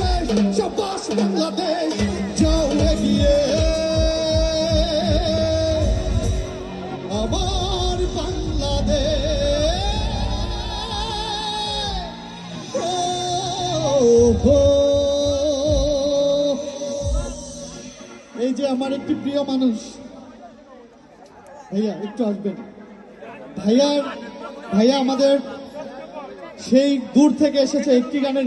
আমার বাংলাদেশ এই যে আমার একটি প্রিয় মানুষ। ভাইয়া, একটু আসবেন। ভাইয়ার ভাইয়া আমাদের সেই দূর থেকে এসেছে একটি গানের